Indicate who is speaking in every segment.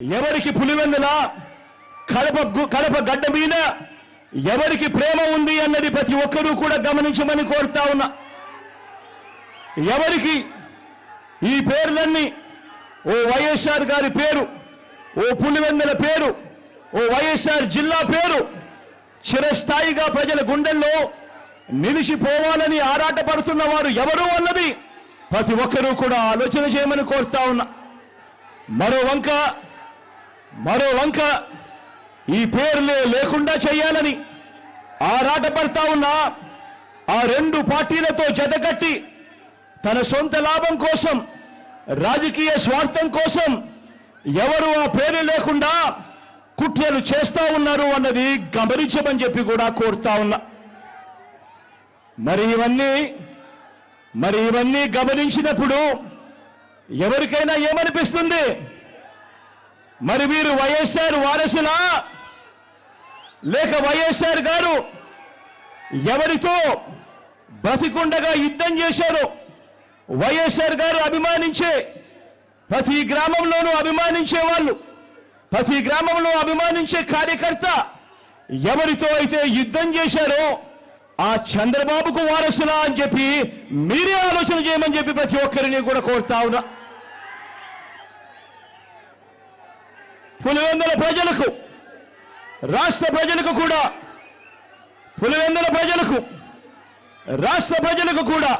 Speaker 1: ఎవరికి పులివెందుల కడప కడప గడ్డ మీద ఎవరికి ప్రేమ ఉంది అన్నది ప్రతి ఒక్కరూ కూడా గమనించమని కోరుతా ఉన్నా. ఎవరికి ఈ పేర్లన్నీ ఓ వైఎస్ఆర్ గారి పేరు ఓ పులివెందుల పేరు ఓ వైఎస్ఆర్ జిల్లా పేరు చిరస్థాయిగా ప్రజల గుండెల్లో నిలిచిపోవాలని ఆరాటపడుతున్న వారు ఎవరు అన్నది ప్రతి ఒక్కరూ కూడా ఆలోచన చేయమని కోరుతా ఉన్నా. మరో వంక మరో వంక ఈ పేర్లే లేకుండా చేయాలని ఆరాటపడతా ఉన్న ఆ రెండు పార్టీలతో జతకట్టి తన సొంత లాభం కోసం రాజకీయ స్వార్థం కోసం ఎవరు ఆ పేరు లేకుండా కుట్రలు చేస్తా ఉన్నారు అన్నది గమనించమని చెప్పి కూడా కోరుతా ఉన్నా. మరి ఇవన్నీ మరి ఇవన్నీ గమనించినప్పుడు ఎవరికైనా ఏమనిపిస్తుంది? మరి వీరు వైఎస్ఆర్ వారసులా? లేక వైఎస్ఆర్ గారు ఎవరితో బతికుండగా యుద్ధం చేశారు వైఎస్ఆర్ గారు అభిమానించే ప్రతి గ్రామంలోనూ అభిమానించే వాళ్ళు ప్రతి గ్రామంలో అభిమానించే కార్యకర్త ఎవరితో అయితే యుద్ధం చేశారో ఆ చంద్రబాబుకు వారసులా అని చెప్పి మీరే ఆలోచన చేయమని చెప్పి ప్రతి ఒక్కరిని కూడా కోరుతా ఉన్నా. పులివెందుల ప్రజలకు రాష్ట్ర ప్రజలకు కూడా పులివెందుల ప్రజలకు రాష్ట్ర ప్రజలకు కూడా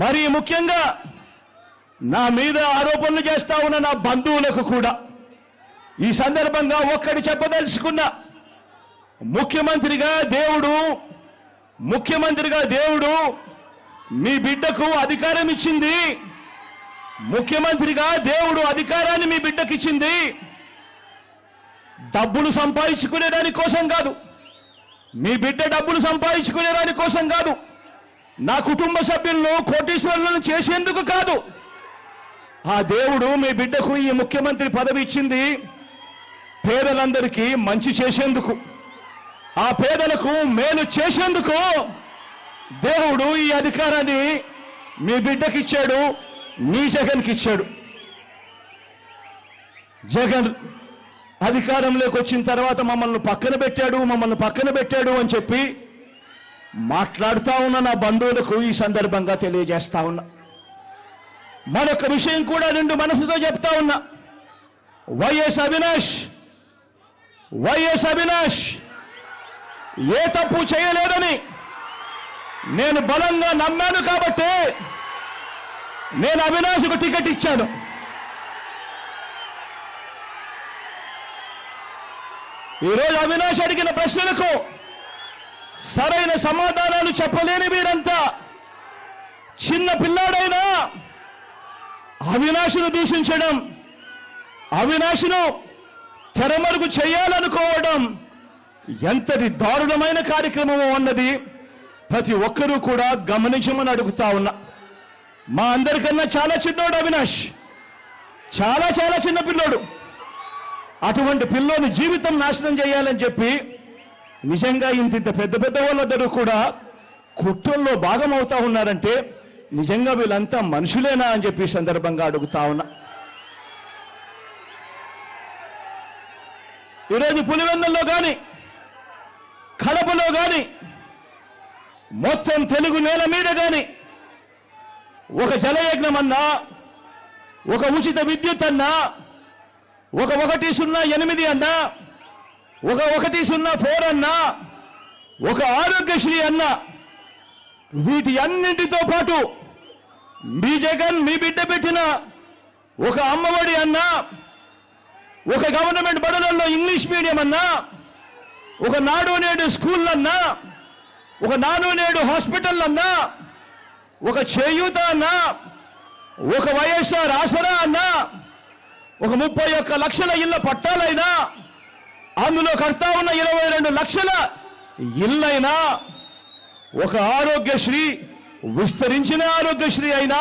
Speaker 1: మరీ ముఖ్యంగా నా మీద ఆరోపణలు చేస్తా ఉన్న నా బంధువులకు కూడా ఈ సందర్భంగా ఒక్కడి చెప్పదలుచుకున్నా ముఖ్యమంత్రిగా దేవుడు ముఖ్యమంత్రిగా దేవుడు మీ బిడ్డకు అధికారం ఇచ్చింది. ముఖ్యమంత్రిగా దేవుడు అధికారాన్ని మీ బిడ్డకిచ్చింది డబ్బులు సంపాదించుకునే దాని కోసం కాదు. మీ బిడ్డ డబ్బులు సంపాదించుకునే దాని కోసం కాదు. నా కుటుంబ సభ్యులను కోటీశ్వరులను చేసేందుకు కాదు. ఆ దేవుడు మీ బిడ్డకు ఈ ముఖ్యమంత్రి పదవి ఇచ్చింది పేదలందరికీ మంచి చేసేందుకు. ఆ పేదలకు మేలు చేసేందుకు దేవుడు ఈ అధికారాన్ని మీ బిడ్డకిచ్చాడు మీ జగన్కి ఇచ్చాడు. జగన్ అధికారంలోకి వచ్చిన తర్వాత మమ్మల్ని పక్కన పెట్టాడు మమ్మల్ని పక్కన పెట్టాడు అని చెప్పి మాట్లాడుతూ ఉన్న నా బంధువులకు ఈ సందర్భంగా తెలియజేస్తా ఉన్నా. మరొక విషయం కూడా రెండు మనసుతో చెప్తా ఉన్నా. వైఎస్ అవినాష్ వైఎస్ అవినాష్ ఏ తప్పు చేయలేదని నేను బలంగా నమ్మాను కాబట్టి నేను అవినాష్కు టికెట్ ఇచ్చాను. ఈరోజు అవినాష్ అడిగిన ప్రశ్నలకు సరైన సమాధానాలు చెప్పలేని మీరంతా చిన్న పిల్లాడైనా అవినాశును దూషించడం అవినాశను తెరమరుగు చేయాలనుకోవడం ఎంతటి దారుణమైన కార్యక్రమము అన్నది ప్రతి ఒక్కరూ కూడా గమనించమని అడుగుతా ఉన్నా. మా అందరికన్నా చాలా చిన్నోడు అవినాష్. చాలా చాలా చిన్న పిల్లోడు. అటువంటి పిల్లోని జీవితం నాశనం చేయాలని చెప్పి నిజంగా ఇంత ఇంత పెద్ద పెద్ద వాళ్ళందరూ కూడా కుట్రల్లో భాగం అవుతా ఉన్నారంటే నిజంగా వీళ్ళంతా మనుషులేనా అని చెప్పి సందర్భంగా అడుగుతా ఉన్నా. ఈరోజు పులివెందుల్లో కానీ కడపలో కానీ మొత్తం తెలుగు నేల మీద కానీ ఒక జలయజ్ఞం అన్నా ఒక ఉచిత విద్యుత్ అన్నా ఒక ఒకటి సున్నా ఎనిమిది అన్నా ఒక ఒకటి సున్నా ఫోర్ అన్నా ఒక ఆరోగ్యశ్రీ అన్నా వీటి అన్నింటితో పాటు మీ జగన్ మీ బిడ్డ పెట్టిన ఒక అమ్మఒడి అన్నా ఒక గవర్నమెంట్ బడులలో ఇంగ్లీష్ మీడియం అన్నా ఒక నాడు నేడు స్కూళ్ళన్నా ఒక నాడు నేడు హాస్పిటల్ అన్నా ఒక చేయూత అన్నా ఒక వైఎస్ఆర్ ఆసరా అన్నా ఒక ముప్పై ఒక్క లక్షల ఇళ్ళ పట్టాలైనా అందులో కడతా ఉన్న ఇరవై రెండు లక్షల ఇళ్ళైనా ఒక ఆరోగ్యశ్రీ విస్తరించిన ఆరోగ్యశ్రీ అయినా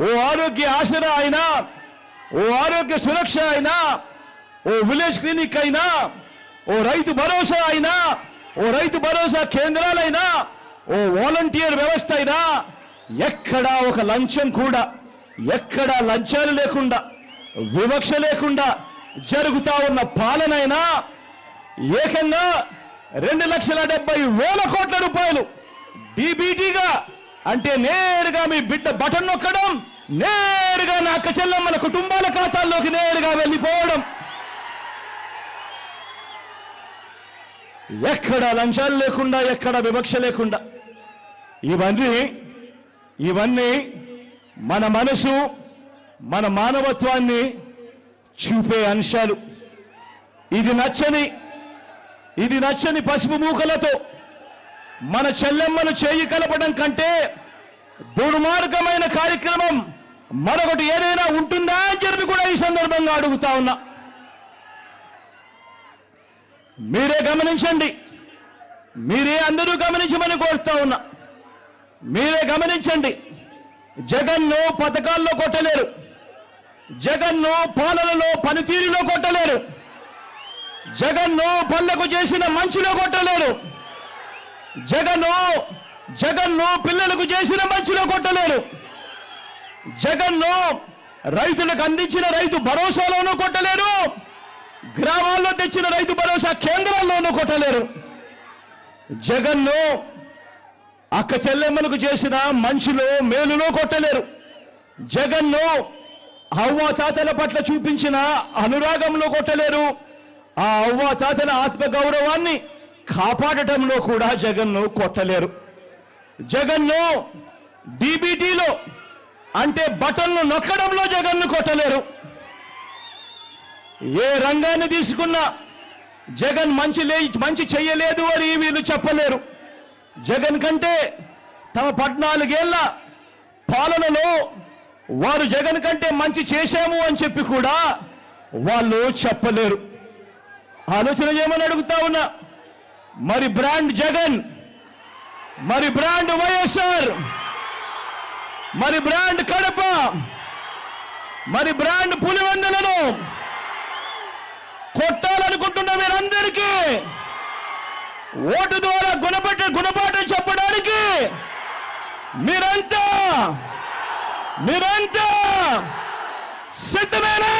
Speaker 1: ఓ ఆరోగ్య ఆసరా అయినా ఓ ఆరోగ్య సురక్ష అయినా ఓ విలేజ్ క్లినిక్ అయినా ఓ రైతు భరోసా అయినా ఓ రైతు భరోసా కేంద్రాలైనా ఓ వాలంటీర్ వ్యవస్థ అయినా ఎక్కడా ఒక లంచం కూడా ఎక్కడా లంచాలు లేకుండా వివక్ష లేకుండా జరుగుతా ఉన్న పాలనైనా ఏకంగా రెండు లక్షల డెబ్బై వేల కోట్ల రూపాయలు డీబీటీగా అంటే నేరుగా మీ బిడ్డ బటన్ నొక్కడం నేరుగా నా అక్క చెల్లెమ్మల కుటుంబాల ఖాతాల్లోకి నేరుగా వెళ్ళిపోవడం. ఎక్కడ లంచాలు లేకుండా ఎక్కడ వివక్ష లేకుండా ఇవన్నీ ఇవన్నీ మన మనసు మన మానవత్వాన్ని చూపే అంశాలు. ఇది నచ్చని ఇది నచ్చని పసుపు మూకలతో మన చెల్లెమ్మను చేయి కలపడం కంటే దుర్మార్గమైన కార్యక్రమం మరొకటి ఏదైనా ఉంటుందా అని చెప్పి కూడా ఈ సందర్భంగా అడుగుతా ఉన్నా. మీరే గమనించండి. మీరే అందరూ గమనించమని కోరుతా ఉన్నా. మీరే గమనించండి జగన్ను పథకాల్లో కొట్టలేరు జగన్ను పాలనలో పనితీరులో కొట్టలేరు జగన్ను పల్లెకు చేసిన మంచిలో కొట్టలేరు జగను జగన్ను పిల్లలకు చేసిన మంచిలో కొట్టలేరు జగన్ను రైతులకు అందించిన రైతు భరోసాలోనూ కొట్టలేరు గ్రామాల్లో తెచ్చిన రైతు భరోసా కేంద్రాల్లోనూ కొట్టలేరు జగన్ను అక్క చెల్లెమ్మలకు చేసిన మంచులో మేలులో కొట్టలేరు. జగన్ను అవ్వ తాతల పట్ల చూపించిన అనురాగంలో కొట్టలేరు. ఆ అవ్వ తాతల ఆత్మ గౌరవాన్ని కాపాడటంలో కూడా జగన్ను కొట్టలేరు. జగన్ను డీబీటీలో అంటే బటన్లు నొక్కడంలో జగన్ను కొట్టలేరు. ఏ రంగాన్ని తీసుకున్నా జగన్ మంచి లే మంచి చెయ్యలేదు అని వీళ్ళు చెప్పలేరు. జగన్ కంటే తమ పద్నాలుగేళ్ళ పాలనలో వారు జగన్ కంటే మంచి చేశాము అని చెప్పి కూడా వాళ్ళు చెప్పలేరు. ఆలోచన చేయమని అడుగుతా ఉన్నా. మరి బ్రాండ్ జగన్ మరి బ్రాండ్ వైఎస్ఆర్ మరి బ్రాండ్ కడప మరి బ్రాండ్ పులివెందులను కొట్టాలనుకుంటున్న మీరందరికీ ఓటు ద్వారా గుణపట్ట గుణపాఠం చెప్పడానికి మీరంతా మీరంతా సిద్ధమేనా?